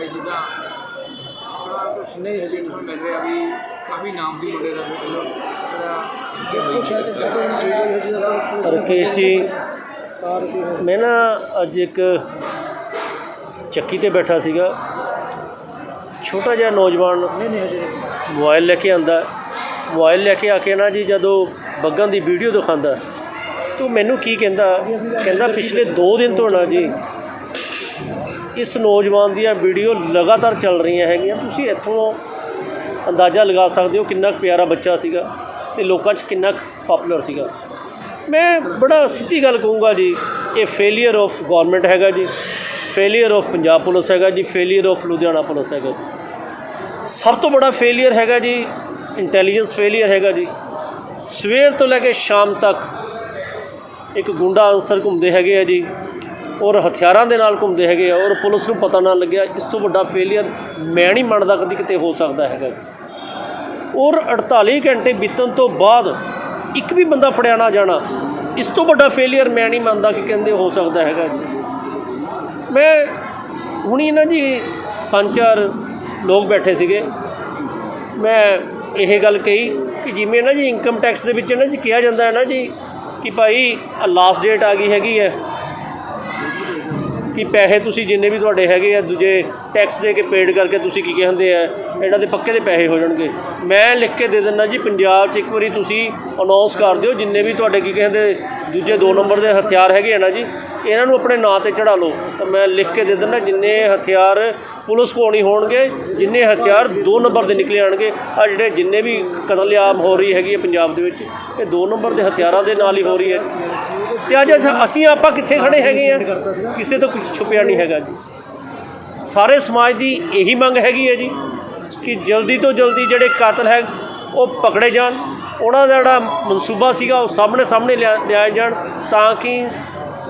ਭਾਈ ਜਿੱਦਾਂ ਨਹੀਂ ਹਜੇ ਨਹੀਂ ਮਿਲ ਰਿਹਾ ਵੀ ਕਾਫੀ ਨਾਮ ਦੀ ਮੁੰਡੇ ਦਾ ਮਤਲਬ ਰਕੇਸ਼ ਜੀ। ਮੈਂ ਨਾ ਅੱਜ ਇੱਕ ਚੱਕੀ ਤੇ ਬੈਠਾ ਸੀਗਾ। ਛੋਟਾ ਜਿਹਾ ਨੌਜਵਾਨ ਮੋਬਾਈਲ ਲੈ ਕੇ ਆਂਦਾ। ਮੋਬਾਈਲ ਲੈ ਕੇ ਆ ਕੇ ਨਾ ਜੀ ਜਦੋਂ ਬੱਗਾਂ ਦੀ ਵੀਡੀਓ ਦਿਖਾਉਂਦਾ ਤੂੰ ਮੈਨੂੰ ਕੀ ਕਹਿੰਦਾ? ਕਹਿੰਦਾ ਪਿਛਲੇ 2 ਦਿਨ ਤੋਂ ਨਾ ਜੀ ਇਸ ਨੌਜਵਾਨ ਦੀਆਂ ਵੀਡੀਓ ਲਗਾਤਾਰ ਚੱਲ ਰਹੀਆਂ ਹੈਗੀਆਂ? ਤੁਸੀਂ ਇੱਥੋਂ ਅੰਦਾਜ਼ਾ ਲਗਾ ਸਕਦੇ ਹੋ ਕਿੰਨਾ ਕੁ ਪਿਆਰਾ ਬੱਚਾ ਸੀਗਾ ਤੇ ਲੋਕਾਂ 'ਚ ਕਿੰਨਾ ਪਪੂਲਰ ਸੀਗਾ। ਮੈਂ ਬੜਾ ਸਿੱਧੀ ਗੱਲ ਕਹੂੰਗਾ ਜੀ, ਇਹ ਫੇਲਿਅਰ ਆਫ ਗਵਰਨਮੈਂਟ ਹੈਗਾ ਜੀ ਫੇਲਿਅਰ ਆਫ ਪੰਜਾਬ ਪੁਲਿਸ ਹੈਗਾ ਜੀ ਫੇਲਿਅਰ ਆਫ ਲੁਧਿਆਣਾ ਪੁਲਿਸ ਹੈਗਾ ਸਭ ਤੋਂ ਬੜਾ ਫੇਲਿਅਰ ਹੈਗਾ ਜੀ ਇੰਟੈਲੀਜੈਂਸ ਫੇਲਿਅਰ ਹੈਗਾ ਜੀ। ਸਵੇਰ ਤੋਂ ਲੈ ਕੇ ਸ਼ਾਮ ਤੱਕ ਇੱਕ ਗੁੰਡਾ ਅਨਸਰ ਘੁੰਮਦੇ ਹੈਗੇ ਆ ਜੀ ਔਰ ਹਥਿਆਰਾਂ ਦੇ ਨਾਲ ਘੁੰਮਦੇ ਹੈਗੇ ਆ ਔਰ ਪੁਲਿਸ ਨੂੰ ਪਤਾ ਨਾ ਲੱਗਿਆ, ਇਸ ਤੋਂ ਵੱਡਾ ਫੇਲਿਅਰ ਮੈਂ ਨਹੀਂ ਮੰਨਦਾ ਕਦੀ ਕਿਤੇ ਹੋ ਸਕਦਾ ਹੈਗਾ। ਔਰ 48 ਘੰਟੇ ਬੀਤਣ ਤੋਂ ਬਾਅਦ ਇੱਕ ਵੀ ਬੰਦਾ ਫੜਿਆ ਨਾ ਜਾਣਾ, ਇਸ ਤੋਂ ਵੱਡਾ ਫੇਲਿਅਰ ਮੈਂ ਨਹੀਂ ਮੰਨਦਾ ਕਿ ਕਹਿੰਦੇ ਹੋ ਸਕਦਾ ਹੈਗਾ। ਜੀ ਮੈਂ ਹੁਣੀ ਨਾ ਜੀ ਪੰਜ ਚਾਰ ਲੋਕ ਬੈਠੇ ਸੀਗੇ। ਮੈਂ ਇਹ ਗੱਲ ਕਹੀ ਕਿ ਜਿਵੇਂ ਨਾ ਜੀ ਇਨਕਮ ਟੈਕਸ ਦੇ ਵਿੱਚ ਨਾ ਜੀ ਕਿਹਾ ਜਾਂਦਾ ਹੈ ਨਾ ਜੀ ਕਿ ਭਾਈ ਲਾਸਟ ਡੇਟ ਆ ਗਈ ਹੈਗੀ ਹੈ। ਕਿ ਪੈਸੇ ਤੁਸੀਂ ਜਿੰਨੇ ਵੀ ਤੁਹਾਡੇ ਹੈਗੇ ਆ, ਦੂਜੇ ਟੈਕਸ ਦੇ ਕੇ ਪੇਡ ਕਰਕੇ ਤੁਸੀਂ ਕੀ ਕਹਿੰਦੇ ਆ, ਇਹਨਾਂ ਦੇ ਪੱਕੇ ਦੇ ਪੈਸੇ ਹੋ ਜਾਣਗੇ। ਮੈਂ ਲਿਖ ਕੇ ਦੇ ਦਿੰਦਾ ਜੀ, ਪੰਜਾਬ 'ਚ ਇੱਕ ਵਾਰੀ ਤੁਸੀਂ ਅਨਾਉਂਸ ਕਰ ਦਿਓ, ਜਿੰਨੇ ਵੀ ਤੁਹਾਡੇ ਕੀ ਕਹਿੰਦੇ, ਦੂਜੇ ਦੋ ਨੰਬਰ ਦੇ ਹਥਿਆਰ ਹੈਗੇ ਆ ਨਾ ਜੀ, ਇਹਨਾਂ ਨੂੰ ਆਪਣੇ ਨਾਂ ਤੇ ਚੜਾ ਲਓ। ਤਾਂ ਮੈਂ ਲਿਖ ਕੇ ਦੇ ਦਿੰਦਾ, ਜਿੰਨੇ ਹਥਿਆਰ ਪੁਲਿਸ ਕੋਲ ਨਹੀਂ ਹੋਣਗੇ, ਜਿੰਨੇ ਹਥਿਆਰ ਦੋ ਨੰਬਰ ਦੇ ਨਿਕਲੇ ਆਣਗੇ ਆ ਜਿਹੜੇ ਜਿੰਨੇ ਵੀ ਕਤਲੇਆਮ ਹੋ ਰਹੀ ਹੈਗੀ ਹੈ ਪੰਜਾਬ ਦੇ ਵਿੱਚ, ਇਹ ਦੋ ਨੰਬਰ ਦੇ ਹਥਿਆਰਾਂ ਦੇ ਨਾਲ ਹੀ ਹੋ ਰਹੀ ਹੈ। ਤੇ ਅੱਜ ਅਸੀਂ ਆਪਾਂ ਕਿੱਥੇ ਖੜੇ ਹੈਗੇ ਆ? ਕਿਸੇ ਤੋਂ ਕੁਝ ਛੁਪਿਆ ਨਹੀਂ ਹੈਗਾ ਜੀ। ਸਾਰੇ ਸਮਾਜ ਦੀ ਇਹੀ ਮੰਗ ਹੈਗੀ ਹੈ ਜੀ ਕਿ ਜਲਦੀ ਤੋਂ ਜਲਦੀ ਜਿਹੜੇ ਕਾਤਲ ਹੈ, ਉਹ ਪਕੜੇ ਜਾਣ। ਉਹਨਾਂ ਦਾ ਜਿਹੜਾ ਮਨਸੂਬਾ ਸੀਗਾ, ਉਹ ਸਾਹਮਣੇ ਸਾਹਮਣੇ ਲਿਆ ਲਿਆਏ ਜਾਣ ਤਾਂ ਕਿ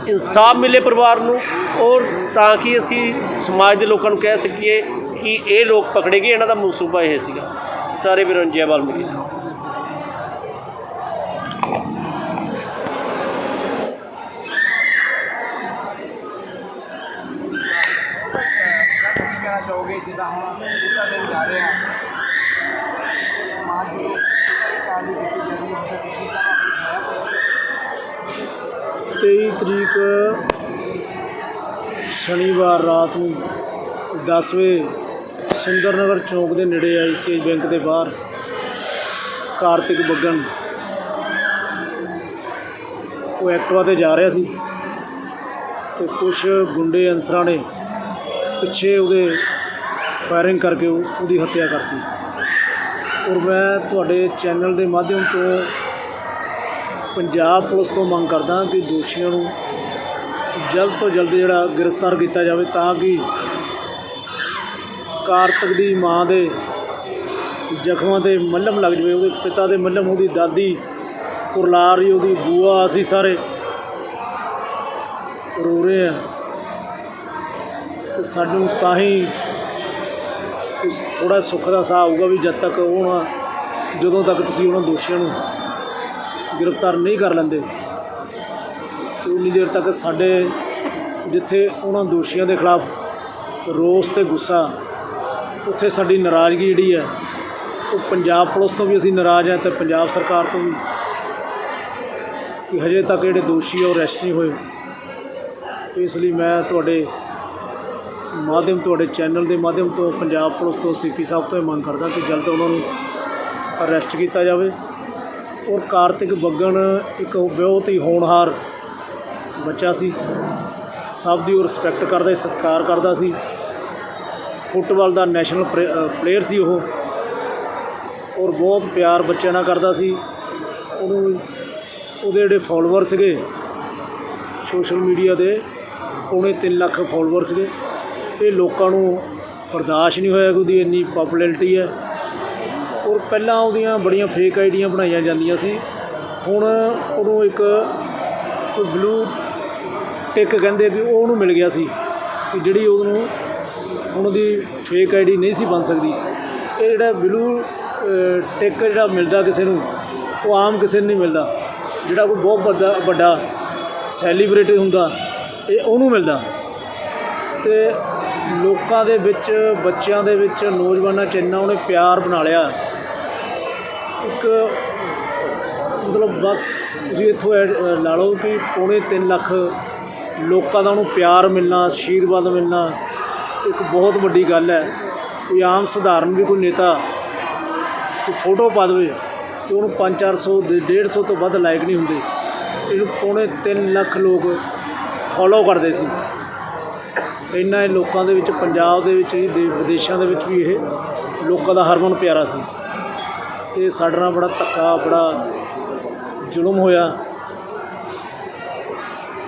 ਇਨਸਾਫ ਮਿਲੇ ਪਰਿਵਾਰ ਨੂੰ ਔਰ ਤਾਂ ਕਿ ਅਸੀਂ ਸਮਾਜ ਦੇ ਲੋਕਾਂ ਨੂੰ ਕਹਿ ਸਕੀਏ ਕਿ ਇਹ ਲੋਕ ਪਕੜੇ ਗਏ। ਇਹਨਾਂ ਦਾ ਮਨਸੂਬਾ ਇਹ ਸੀਗਾ। ਸਾਰੇ ਵੀਰਾਂ ਨੂੰ ਜੈ ਵਾਲਮੀਕੀ ਕੀ ਕਹਿਣਾ ਚਾਹੋਗੇ ਜਿੱਦਾਂ ਹੁਣ ਬੂਟਾ ਦਿਨ ਸਮਾਜ ਨੂੰ ਸਰਕਾਰ ਦੀ ਦਿੱਤੀ ਜਾ ਹੈ ਕਿ ਕਿਦਾਂ ਆਪਣੀ 23 ਤਰੀਕ ਸ਼ਨੀਵਾਰ ਰਾਤ ਨੂੰ 10 ਵਜੇ ਸੁੰਦਰਨਗਰ ਚੌਂਕ ਦੇ ਨੇੜੇ ਆਈਸੀਆਈ ਬੈਂਕ ਦੇ ਬਾਹਰ। ਕਾਰਤਿਕ ਬੱਗਨ ਉਹ ਐਕਟਵਾ ਤੇ ਜਾ ਰਿਹਾ ਸੀ ਤੇ ਕੁਝ ਗੁੰਡੇ ਅਨਸਰਾਂ ਨੇ ਪਿੱਛੇ ਉਹਦੇ ਫਾਇਰਿੰਗ ਕਰਕੇ ਉਹ- ਉਹਦੀ ਹੱਤਿਆ ਕਰਤੀ। ਔਰ ਮੈਂ ਤੁਹਾਡੇ ਚੈਨਲ ਦੇ ਮਾਧਿਅਮ ਤੋਂ ਪੰਜਾਬ ਪੁਲਿਸ ਤੋਂ ਮੰਗ ਕਰਦਾ ਕਿ ਦੋਸ਼ੀਆਂ ਨੂੰ ਜਲਦ ਤੋਂ ਜਲਦ ਜਿਹੜਾ ਗ੍ਰਿਫਤਾਰ ਕੀਤਾ ਜਾਵੇ ਤਾਂ ਕਿ ਕਾਰਤਕ ਦੀ ਮਾਂ ਦੇ ਜ਼ਖਮਾਂ ਤੇ ਮੱਲਮ ਲੱਗ ਜਾਵੇ, ਉਹਦੇ ਪਿਤਾ ਦੇ ਮੱਲਮ, ਉਹਦੀ ਦਾਦੀ ਕੁਰਲਾਰ ਜੀ, ਉਹਦੀ ਬੂਆ, ਅਸੀਂ ਸਾਰੇ ਰੋ ਰਹੇ ਆ ਤੇ ਸਾਨੂੰ ਤਾਂ ਹੀ ਥੋੜਾ ਸੁੱਖ ਦਾ ਸਾਹ ਆਊਗਾ ਵੀ ਜਦ ਤੱਕ ਉਹਨਾਂ ਜਦੋਂ ਤੱਕ ਤੁਸੀਂ ਉਹਨਾਂ ਦੋਸ਼ੀਆਂ ਨੂੰ ਗ੍ਰਿਫਤਾਰ ਨਹੀਂ ਕਰ ਲੈਂਦੇ, ਤੇ ਉਨੀ ਦੇਰ ਤੱਕ ਸਾਡੇ ਜਿੱਥੇ ਉਹਨਾਂ ਦੋਸ਼ੀਆਂ ਦੇ ਖਿਲਾਫ ਰੋਸ ਤੇ ਗੁੱਸਾ, ਉੱਥੇ ਸਾਡੀ ਨਾਰਾਜ਼ਗੀ ਜਿਹੜੀ ਹੈ, ਉਹ ਪੰਜਾਬ ਪੁਲਿਸ ਤੋਂ ਵੀ ਅਸੀਂ ਨਾਰਾਜ਼ ਹਾਂ ਤੇ ਪੰਜਾਬ ਸਰਕਾਰ ਤੋਂ ਵੀ ਕਿ ਹਜੇ ਤੱਕ ਜਿਹੜੇ ਦੋਸ਼ੀ ਆ ਉਹ ਅਰੈਸਟ ਨਹੀਂ ਹੋਏ। ਇਸ ਲਈ ਮੈਂ ਤੁਹਾਡੇ ਮਾਧਿਅਮ ਤੁਹਾਡੇ ਚੈਨਲ ਦੇ ਮਾਧਿਅਮ ਤੋਂ ਪੰਜਾਬ ਪੁਲਿਸ ਤੋਂ ਸੀਪੀ ਸਾਹਿਬ ਤੋਂ ਇਹ ਮੰਗ ਕਰਦਾ ਕਿ ਜਲਦ ਉਹਨਾਂ ਨੂੰ ਅਰੈਸਟ ਕੀਤਾ ਜਾਵੇ। ਔਰ ਕਾਰਤਿਕ ਬੱਗਨ ਇੱਕ ਬਹੁਤ ਹੀ ਹੋਣਹਾਰ ਬੱਚਾ ਸੀ। ਸਭ ਦੀ ਉਹ ਰਿਸਪੈਕਟ ਕਰਦਾ ਸੀ, ਸਤਿਕਾਰ ਕਰਦਾ ਸੀ। ਫੁੱਟਬਾਲ ਦਾ ਨੈਸ਼ਨਲ ਪਲੇਅਰ ਸੀ ਉਹ। ਔਰ ਬਹੁਤ ਪਿਆਰ ਬੱਚਿਆਂ ਨਾਲ ਕਰਦਾ ਸੀ। ਉਹਨੂੰ ਉਹਦੇ ਜਿਹੜੇ ਫਾਲੋਅਰ ਸੀਗੇ, ਸੋਸ਼ਲ ਮੀਡੀਆ ਦੇ, ਉਹਨੇ 3 ਲੱਖ ਫਾਲੋਅਰ ਸੀਗੇ। ਇਹ ਲੋਕਾਂ ਨੂੰ ਬਰਦਾਸ਼ਤ ਨਹੀਂ ਹੋਇਆ ਕਿ ਉਹਦੀ ਇੰਨੀ ਪਪੂਲੈਰਿਟੀ ਹੈ। ਔਰ ਪਹਿਲਾਂ ਉਹਦੀਆਂ ਬੜੀਆਂ ਫੇਕ ਆਈਡੀਆਂ ਬਣਾਈਆਂ ਜਾਂਦੀਆਂ ਸੀ। ਹੁਣ ਉਹਨੂੰ ਇੱਕ ਕੋਈ ਬਲੂ ਟਿਕ ਕਹਿੰਦੇ ਵੀ ਉਹ ਉਹਨੂੰ ਮਿਲ ਗਿਆ ਸੀ ਕਿ ਜਿਹੜੀ ਉਹਨੂੰ ਹੁਣ ਉਹਦੀ ਫੇਕ ਆਈਡੀ ਨਹੀਂ ਸੀ ਬਣ ਸਕਦੀ। ਇਹ ਜਿਹੜਾ ਬਲੂ ਟਿਕ ਜਿਹੜਾ ਮਿਲਦਾ ਕਿਸੇ ਨੂੰ, ਉਹ ਆਮ ਕਿਸੇ ਨੂੰ ਨਹੀਂ ਮਿਲਦਾ। ਜਿਹੜਾ ਕੋਈ ਬਹੁਤ ਵੱਡਾ ਵੱਡਾ ਸੈਲੀਬ੍ਰਿਟੀ ਹੁੰਦਾ, ਇਹ ਉਹਨੂੰ ਮਿਲਦਾ। ਤੇ ਲੋਕਾਂ ਦੇ ਵਿੱਚ, ਬੱਚਿਆਂ ਦੇ ਵਿੱਚ, ਨੌਜਵਾਨਾਂ 'ਚ ਇੰਨਾ ਉਹਨੇ ਪਿਆਰ ਬਣਾ ਲਿਆ। ਇੱਕ ਮਤਲਬ ਬਸ ਤੁਸੀਂ ਇੱਥੋਂ ਐਡ- ਲਾ ਲਓ ਕਿ ਪੌਣੇ 3 ਲੱਖ ਲੋਕਾਂ ਦਾ ਉਹਨੂੰ ਪਿਆਰ ਮਿਲਣਾ ਆਸ਼ੀਰਵਾਦ ਮਿਲਣਾ, ਇੱਕ ਬਹੁਤ ਵੱਡੀ ਗੱਲ ਹੈ। ਕੋਈ ਆਮ ਸਧਾਰਨ ਵੀ ਕੋਈ ਨੇਤਾ ਕੋਈ ਫੋਟੋ ਪਾ ਦੇਵੇ ਤੇ ਉਹਨੂੰ 5-400 ਦੇ 150 ਤੋਂ ਵੱਧ ਲਾਇਕ ਨਹੀਂ ਹੁੰਦੇ। ਇਹਨੂੰ ਪੌਣੇ 3 ਲੱਖ ਲੋਕ ਫੋਲੋ ਕਰਦੇ ਸੀ। ਇੰਨਾ ਇਹ ਲੋਕਾਂ ਦੇ ਵਿੱਚ, ਪੰਜਾਬ ਦੇ ਵਿੱਚ ਵੀ, ਦੇ ਵਿਦੇਸ਼ਾਂ ਦੇ ਵਿੱਚ ਵੀ ਇਹ ਲੋਕਾਂ ਦਾ ਹਰਮਨ ਪਿਆਰਾ ਸੀ। ਤੇ ਸਾਡੇ ਨਾਲ ਬੜਾ ਧੱਕਾ, ਬੜਾ ਜ਼ੁਲਮ ਹੋਇਆ।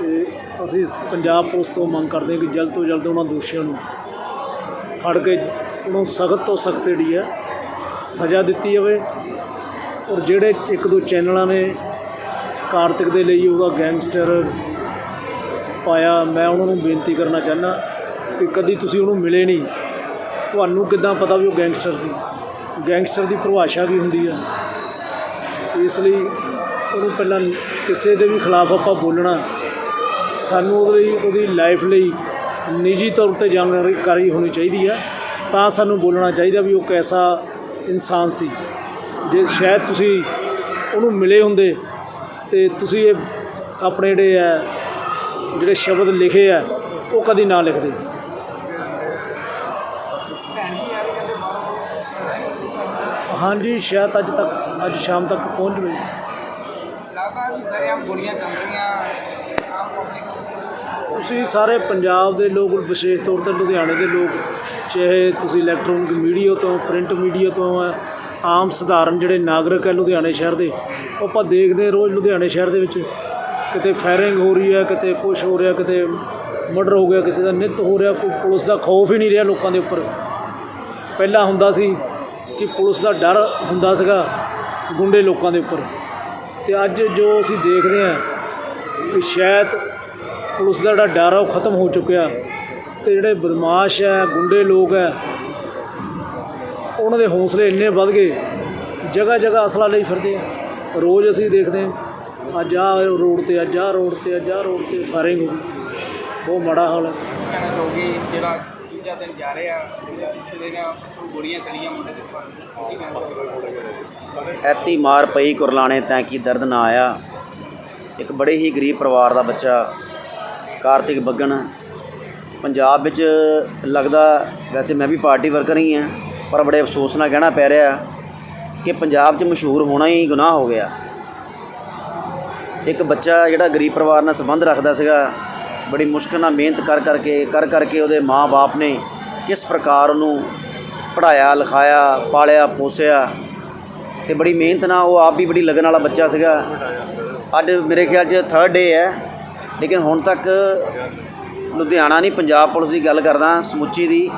ਤੇ ਅਸੀਂ ਪੰਜਾਬ ਪੁਲਿਸ ਤੋਂ ਮੰਗ ਕਰਦੇ ਹਾਂ ਕਿ ਜਲਦ ਤੋਂ ਜਲਦ ਉਹਨਾਂ ਦੋਸ਼ੀਆਂ ਨੂੰ ਫੜ ਕੇ, ਉਹਨੂੰ ਸਖਤ ਤੋਂ ਸਖਤ ਜਿਹੜੀ ਆ, ਸਜ਼ਾ ਦਿੱਤੀ ਜਾਵੇ। ਔਰ ਜਿਹੜੇ ਇੱਕ ਦੋ ਚੈਨਲਾਂ ਨੇ ਕਾਰਤਿਕ ਦੇ ਲਈ ਉਹਦਾ ਗੈਂਗਸਟਰ ਪਾਇਆ, ਮੈਂ ਉਹਨਾਂ ਨੂੰ ਬੇਨਤੀ ਕਰਨਾ ਚਾਹੁੰਦਾ। ਕਿ ਕਦੀ ਤੁਸੀਂ ਉਹਨੂੰ ਮਿਲੇ ਨਹੀਂ। ਤੁਹਾਨੂੰ ਕਿੱਦਾਂ ਪਤਾ ਵੀ ਉਹ ਗੈਂਗਸਟਰ ਸੀ? ਗੈਂਗਸਟਰ ਦੀ ਪਰਿਭਾਸ਼ਾ ਕੀ ਹੁੰਦੀ ਆ? ਇਸ ਲਈ ਉਹਨੂੰ ਪਹਿਲਾਂ ਕਿਸੇ ਦੇ ਵੀ ਖਿਲਾਫ ਆਪਾਂ ਬੋਲਣਾ। ਸਾਨੂੰ ਉਹਦੇ ਲਈ, ਉਹਦੀ ਲਾਈਫ ਲਈ ਨਿੱਜੀ ਤੌਰ ਤੇ ਜਾਣਕਾਰੀ ਹੋਣੀ ਚਾਹੀਦੀ ਆ। ਤਾਂ ਸਾਨੂੰ ਬੋਲਣਾ ਚਾਹੀਦਾ ਵੀ ਉਹ ਕੈਸਾ ਇਨਸਾਨ ਸੀ। ਜੇ ਸ਼ਾਇਦ ਤੁਸੀਂ ਉਹਨੂੰ ਮਿਲੇ ਹੁੰਦੇ ਤੇ ਤੁਸੀਂ ਇਹ ਆਪਣੇ ਜਿਹੜੇ ਆ, ਜਿਹੜੇ ਸ਼ਬਦ ਲਿਖੇ ਆ, ਉਹ ਕਦੀ ਨਾ ਲਿਖਦੇ। ਹਾਂਜੀ ਸ਼ਾਇਦ ਅੱਜ ਤੱਕ ਅੱਜ ਸ਼ਾਮ ਤੱਕ ਪਹੁੰਚ ਗਈ ਲੱਗਦਾ ਵੀ ਸਾਰੇ ਆਮ ਗੋਲੀਆਂ ਚੱਲ ਰਹੀਆਂ ਆਮ ਪਬਲਿਕ ਤੁਸੀਂ ਸਾਰੇ ਪੰਜਾਬ ਦੇ ਲੋਕ ਵਿਸ਼ੇਸ਼ ਤੌਰ ਤੇ ਲੁਧਿਆਣੇ ਦੇ ਲੋਕ ਚਾਹੇ ਤੁਸੀਂ ਇਲੈਕਟ੍ਰੋਨਿਕ ਮੀਡੀਆ ਤੋਂ ਪ੍ਰਿੰਟ ਮੀਡੀਆ ਤੋਂ ਆ ਆਮ ਸਧਾਰਨ ਜਿਹੜੇ ਨਾਗਰਿਕ ਹੈ ਲੁਧਿਆਣੇ ਸ਼ਹਿਰ ਦੇ ਉਹ ਆਪਾਂ ਦੇਖਦੇ ਰੋਜ਼ ਲੁਧਿਆਣੇ ਸ਼ਹਿਰ ਦੇ ਵਿੱਚ। ਕਿਤੇ ਫਾਇਰਿੰਗ ਹੋ ਰਹੀ ਹੈ ਕਿਤੇ ਕੁਛ ਹੋ ਰਿਹਾ ਕਿਤੇ ਮਰਡਰ ਹੋ ਗਿਆ ਕਿਸੇ ਦਾ ਨਿਤ ਹੋ ਰਿਹਾ ਕੋਈ ਪੁਲਿਸ ਦਾ ਖੌਫ ਹੀ ਨਹੀਂ ਰਿਹਾ ਲੋਕਾਂ ਦੇ ਉੱਪਰ। ਪਹਿਲਾਂ ਹੁੰਦਾ ਸੀ ਕਿ ਪੁਲਿਸ ਦਾ ਡਰ ਹੁੰਦਾ ਸੀਗਾ ਗੁੰਡੇ ਲੋਕਾਂ ਦੇ ਉੱਪਰ। ਤੇ ਅੱਜ ਜੋ ਅਸੀਂ ਦੇਖਦੇ ਹਾਂ ਕਿ ਸ਼ਾਇਦ ਪੁਲਿਸ ਦਾ ਜਿਹੜਾ ਡਰ ਆ ਉਹ ਖਤਮ ਹੋ ਚੁੱਕਿਆ। ਤੇ ਜਿਹੜੇ ਬਦਮਾਸ਼ ਹੈ ਗੁੰਡੇ ਲੋਕ ਹੈ ਉਹਨਾਂ ਦੇ ਹੌਸਲੇ ਇੰਨੇ ਵੱਧ ਗਏ ਜਗ੍ਹਾ ਜਗ੍ਹਾ ਅਸਲਾ ਲਈ ਫਿਰਦੇ ਆ। ਰੋਜ਼ ਅਸੀਂ ਦੇਖਦੇ ਹਾਂ, ਅੱਜ ਆਹ ਰੋਡ ਤੇ, ਅੱਜ ਆਹ ਰੋਡ ਤੇ, ਅੱਜ ਆਹ ਰੋਡ ਤੇ ਫਾਇਰਿੰਗ ਹੋ ਗਈ। ਬਹੁਤ ਮਾੜਾ ਹਾਲ ਹੈ ਕਹਿਣਾ ਚਾਹੋਗੇ, ਜਿਹੜਾ ਦੂਜਾ ਦਿਨ ਜਾ ਰਿਹਾ ਪਿਛਲੇ ਦਿਨ ਗੋਲੀਆਂ ਚਲੀਆਂ ਮੁੰਡੇ ਦੇ ਕੀ ਕਹਿਣਾ ਐਤੀ ਮਾਰ ਪਈ ਕੁਰਲਾਣੇ, ਤੈਂ ਕੀ ਦਰਦ ਨਾ ਆਇਆ? ਇੱਕ ਬੜੇ ਹੀ ਗਰੀਬ ਪਰਿਵਾਰ ਦਾ ਬੱਚਾ, ਕਾਰਤਿਕ ਬੱਗਣ ਪੰਜਾਬ ਵਿੱਚ ਲੱਗਦਾ, ਵੈਸੇ ਮੈਂ ਵੀ ਪਾਰਟੀ ਵਰਕਰ ਹੀ ਹਾਂ, ਪਰ ਬੜੇ ਅਫਸੋਸ ਨਾਲ ਕਹਿਣਾ ਪੈ ਰਿਹਾ ਕਿ ਪੰਜਾਬ 'ਚ ਮਸ਼ਹੂਰ ਹੋਣਾ ਹੀ ਗੁਨਾਹ ਹੋ ਗਿਆ। ਇੱਕ ਬੱਚਾ ਜਿਹੜਾ ਗਰੀਬ ਪਰਿਵਾਰ ਨਾਲ ਸੰਬੰਧ ਰੱਖਦਾ ਸੀਗਾ, ਬੜੀ ਮੁਸ਼ਕਲ ਨਾਲ ਮਿਹਨਤ ਕਰ ਕਰਕੇ ਕਰ ਕਰਕੇ ਉਹਦੇ ਮਾਂ-ਬਾਪ ਨੇ ਕਿਸ ਪ੍ਰਕਾਰ ਉਹਨੂੰ ਪੜ੍ਹਾਇਆ, ਲਿਖਾਇਆ, ਪਾਲਿਆ, ਪੋਸਿਆ ਤੇ ਬੜੀ ਮਿਹਨਤ ਨਾਲ ਉਹ ਆਪ ਵੀ ਬੜੀ ਲਗਨ ਵਾਲਾ ਬੱਚਾ ਸੀਗਾ। ਅੱਜ ਮੇਰੇ ਖਿਆਲ 'ਚ ਥਰਡ ਡੇ ਹੈ। ਲੇਕਿਨ ਹੁਣ ਤੱਕ ਲੁਧਿਆਣਾ ਨਹੀਂ, ਪੰਜਾਬ ਪੁਲਿਸ ਦੀ ਗੱਲ ਕਰਦਾ, ਸਮੁੱਚੀ ਦੀ,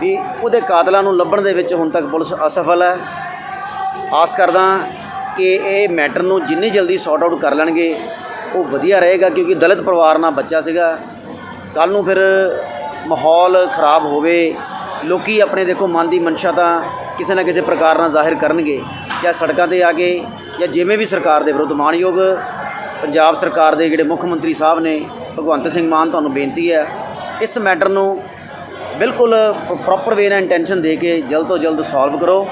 ਵੀ ਉਹਦੇ ਕਾਤਲਾਂ ਨੂੰ ਲੱਭਣ ਦੇ ਵਿੱਚ ਹੁਣ ਤੱਕ ਪੁਲਿਸ ਅਸਫਲ ਹੈ। ਆਸ ਕਰਦਾ ਕਿ ਇਹ ਮੈਟਰ ਨੂੰ ਜਿੰਨੀ ਜਲਦੀ ਸੌਟ ਆਊਟ ਕਰ ਲੈਣਗੇ, ਉਹ ਵਧੀਆ ਰਹੇਗਾ ਕਿਉਂਕਿ ਦਲਿਤ ਪਰਿਵਾਰ ਨਾਲ ਬੱਚਾ ਸੀਗਾ। ਕੱਲ ਨੂੰ ਫਿਰ ਮਾਹੌਲ ਖਰਾਬ ਹੋਵੇ ਲੋਕੀ ਆਪਣੇ ਦੇਖੋ ਮਨ ਦੀ ਮਨਸ਼ਾ ਤਾਂ ਕਿਸੇ ਨਾ ਕਿਸੇ ਪ੍ਰਕਾਰ ਨਾਲ ਜ਼ਾਹਿਰ ਕਰਨਗੇ, ਜਾਂ ਸੜਕਾਂ ਤੇ ਆ ਕੇ, ਜਾਂ ਜਿਵੇਂ ਵੀ ਸਰਕਾਰ ਦੇ ਵਿਰੁੱਧ ਮਾਣਯੋਗ ਪੰਜਾਬ ਸਰਕਾਰ ਦੇ ਜਿਹੜੇ ਮੁੱਖ ਮੰਤਰੀ ਸਾਹਿਬ ਨੇ, ਭਗਵੰਤ ਸਿੰਘ ਮਾਨ ਤੁਹਾਨੂੰ ਬੇਨਤੀ ਹੈ, ਇਸ ਮੈਟਰ ਨੂੰ ਬਿਲਕੁਲ ਪ੍ਰੋਪਰ ਵੇ ਨਾਲ ਇੰਟੈਂਸ਼ਨ ਦੇ ਕੇ ਜਲਦ ਤੋਂ ਜਲਦ ਸੋਲਵ ਕਰੋ,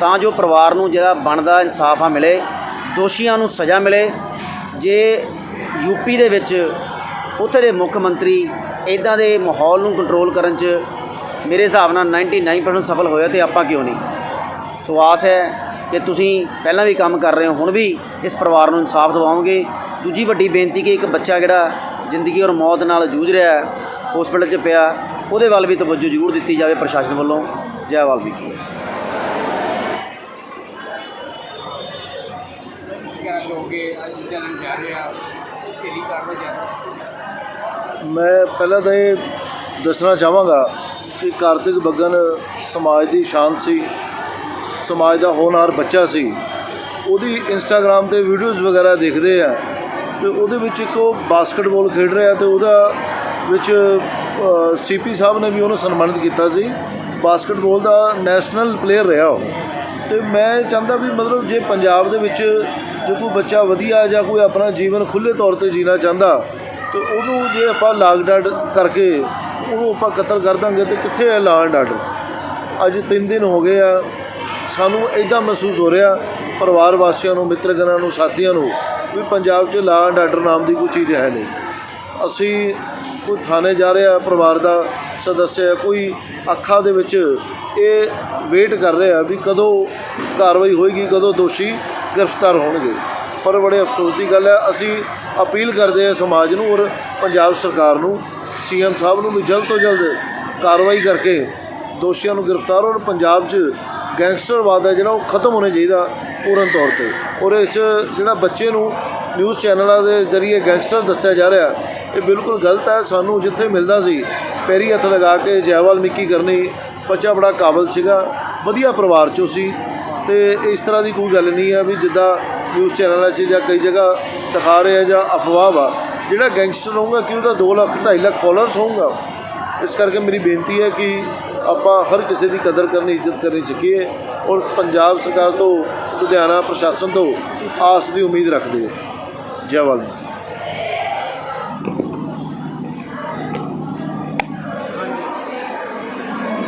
ਤਾਂ ਜੋ ਪਰਿਵਾਰ ਨੂੰ ਜਿਹੜਾ ਬਣਦਾ ਇਨਸਾਫ ਆ ਮਿਲੇ, ਦੋਸ਼ੀਆਂ ਨੂੰ ਸਜ਼ਾ ਮਿਲੇ। ਜੇ ਯੂਪੀ ਦੇ ਵਿੱਚ ਉੱਥੇ ਦੇ ਮੁੱਖ ਮੰਤਰੀ ਇਦਾਂ ਦੇ ਮਾਹੌਲ ਨੂੰ ਕੰਟਰੋਲ ਕਰਨ 'ਚ ਮੇਰੇ ਹਿਸਾਬ ਨਾਲ 99% ਸਫਲ ਹੋਇਆ ਤੇ ਆਪਾਂ ਕਿਉਂ ਨਹੀਂ? ਸੋ ਆਸ ਹੈ ਕਿ ਤੁਸੀਂ ਪਹਿਲਾਂ ਵੀ ਕੰਮ ਕਰ ਰਹੇ ਹੋ, ਹੁਣ ਵੀ ਇਸ ਪਰਿਵਾਰ ਨੂੰ ਇਨਸਾਫ ਦਿਵਾਓਗੇ। ਦੂਜੀ ਵੱਡੀ ਬੇਨਤੀ ਕਿ ਇੱਕ ਬੱਚਾ ਜਿਹੜਾ ਜ਼ਿੰਦਗੀ ਔਰ ਮੌਤ ਨਾਲ ਜੂਝ ਰਿਹਾ ਹੈ ਹਸਪੀਟਲ 'ਚ ਪਿਆ, ਉਹਦੇ ਵੱਲ ਵੀ ਤਵੱਜੋ ਜ਼ਰੂਰ ਦਿੱਤੀ ਜਾਵੇ ਪ੍ਰਸ਼ਾਸਨ ਵੱਲੋਂ। ਜੈ ਵਾਲਮੀਕੀ ਮੈਂ ਪਹਿਲਾਂ ਤਾਂ ਇਹ ਦੱਸਣਾ ਚਾਹਾਂਗਾ ਕਿ ਕਾਰਤਿਕ ਬੱਗਨ ਸਮਾਜ ਦੀ ਸ਼ਾਨ ਸੀ, ਸਮਾਜ ਦਾ ਹੋਣਹਾਰ ਬੱਚਾ ਸੀ। ਉਹਦੀ ਇੰਸਟਾਗ੍ਰam ਤੇ ਵੀਡੀਓਜ਼ ਵਗੈਰਾ ਦੇਖਦੇ ਆ ਤੇ ਉਹਦੇ ਵਿੱਚ ਇੱਕ ਉਹ ਬਾਸਕਟਬਾਲ ਖੇਡ ਰਿਹਾ ਤੇ ਉਹਦਾ ਵਿੱਚ ਸੀਪੀ ਸਾਹਿਬ ਨੇ ਵੀ ਉਹਨੂੰ ਸਨਮਾਨਿਤ ਕੀਤਾ ਸੀ। ਬਾਸਕਟਬਾਲ ਦਾ ਨੈਸ਼ਨਲ ਪਲੇਅਰ ਰਿਹਾ ਉਹ। ਤੇ ਮੈਂ ਚਾਹੁੰਦਾ ਵੀ ਮਤਲਬ ਜੇ ਪੰਜਾਬ ਦੇ ਵਿੱਚ ਜੇ ਕੋਈ ਬੱਚਾ ਵਧੀਆ ਜਾਂ ਕੋਈ ਆਪਣਾ ਜੀਵਨ ਖੁੱਲੇ ਤੌਰ ਤੇ ਜੀਣਾ ਚਾਹੁੰਦਾ, ਤੇ ਉਹਨੂੰ ਜੇ ਆਪਾਂ ਲਾਕਡਾਊਨ ਕਰਕੇ ਉਹਨੂੰ ਆਪਾਂ ਕਤਲ ਕਰ ਦਾਂਗੇ ਤੇ ਕਿੱਥੇ ਹੈ ਲਾਅ ਐਂਡ ਆਰਡਰ ਅੱਜ 3 ਦਿਨ ਹੋ ਗਏ ਆ, ਸਾਨੂੰ ਇਦਾਂ ਮਹਿਸੂਸ ਹੋ ਰਿਹਾ, ਪਰਿਵਾਰ ਵਾਸੀਆਂ ਨੂੰ, ਮਿੱਤਰਗਣਾਂ ਨੂੰ, ਸਾਥੀਆਂ ਨੂੰ, ਵੀ ਪੰਜਾਬ 'ਚ ਲਾਅ ਐਂਡ ਆਰਡਰ ਨਾਮ ਦੀ ਕੋਈ ਚੀਜ਼ ਹੈ ਨਹੀਂ। ਅਸੀਂ ਕੋਈ ਥਾਣੇ ਜਾ ਰਿਹਾ ਪਰਿਵਾਰ ਦਾ ਸਦੱਸਿਆ ਕੋਈ ਅੱਖਾਂ ਦੇ ਵਿੱਚ ਇਹ ਵੇਟ ਕਰ ਰਿਹਾ ਵੀ ਕਦੋਂ ਕਾਰਵਾਈ ਹੋਏਗੀ, ਕਦੋਂ ਦੋਸ਼ੀ ਗ੍ਰਿਫਤਾਰ ਹੋਣਗੇ। ਪਰ ਬੜੇ ਅਫਸੋਸ ਦੀ ਗੱਲ ਹੈ, ਅਸੀਂ ਅਪੀਲ ਕਰਦੇ ਹਾਂ ਸਮਾਜ ਨੂੰ ਔਰ ਪੰਜਾਬ ਸਰਕਾਰ ਨੂੰ ਸੀਐਮ ਸਾਹਿਬ ਨੂੰ ਵੀ ਜਲਦ ਤੋਂ ਜਲਦ ਕਾਰਵਾਈ ਕਰਕੇ ਦੋਸ਼ੀਆਂ ਨੂੰ ਗ੍ਰਿਫਤਾਰ ਔਰ ਪੰਜਾਬ 'ਚ ਗੈਂਗਸਟਰਵਾਦ ਹੈ ਜਿਹੜਾ, ਉਹ ਖਤਮ ਹੋਣਾ ਚਾਹੀਦਾ ਪੂਰਨ ਤੌਰ ਤੇ। ਔਰ ਇਸ ਜਿਹੜਾ ਬੱਚੇ ਨੂੰ ਨਿਊਜ਼ ਚੈਨਲਾਂ ਦੇ ਜ਼ਰੀਏ ਗੈਂਗਸਟਰ ਦੱਸਿਆ ਜਾ ਰਿਹਾ, ਇਹ ਬਿਲਕੁਲ ਗਲਤ ਹੈ। ਸਾਨੂੰ ਜਿੱਥੇ ਮਿਲਦਾ ਸੀ, ਪੈਰੀ ਹੱਥ ਲਗਾ ਕੇ ਜੈਵਾਲ ਵਾਲਮੀਕੀ ਕਰਨੀ, ਬੱਚਾ ਬੜਾ ਕਾਬਲ ਸੀਗਾ, ਵਧੀਆ ਪਰਿਵਾਰ ਚੋਂ ਸੀ। ਤੇ ਇਸ ਤਰ੍ਹਾਂ ਦੀ ਕੋਈ ਗੱਲ ਨਹੀਂ ਹੈ ਵੀ ਜਿੱਦਾਂ ਨਿਊਜ਼ ਚੈਨਲਾਂ 'ਚ ਜਾਂ ਕਈ ਜਗ੍ਹਾ ਦਿਖਾ ਰਹੇ ਆ ਜਾਂ ਅਫਵਾਹ ਵਾ। ਜਿਹੜਾ ਗੈਂਗਸਟਰ ਹੋਊਗਾ, ਕਿ ਉਹਦਾ 2 ਲੱਖ 2.5 ਲੱਖ ਫਾਲੋਅਰਸ ਹੋਊਗਾ? ਇਸ ਕਰਕੇ ਮੇਰੀ ਬੇਨਤੀ ਹੈ ਕਿ ਆਪਾਂ ਹਰ ਕਿਸੇ ਦੀ ਕਦਰ ਕਰਨੀ, ਇੱਜ਼ਤ ਕਰਨੀ ਸਿੱਖੀਏ ਔਰ ਪੰਜਾਬ ਸਰਕਾਰ ਤੋਂ, ਲੁਧਿਆਣਾ ਪ੍ਰਸ਼ਾਸਨ ਤੋਂ ਆਸ ਦੀ ਉਮੀਦ ਰੱਖਦੇ ਹਾਂ। ਜੈ ਵਾਲਮੀਕੀ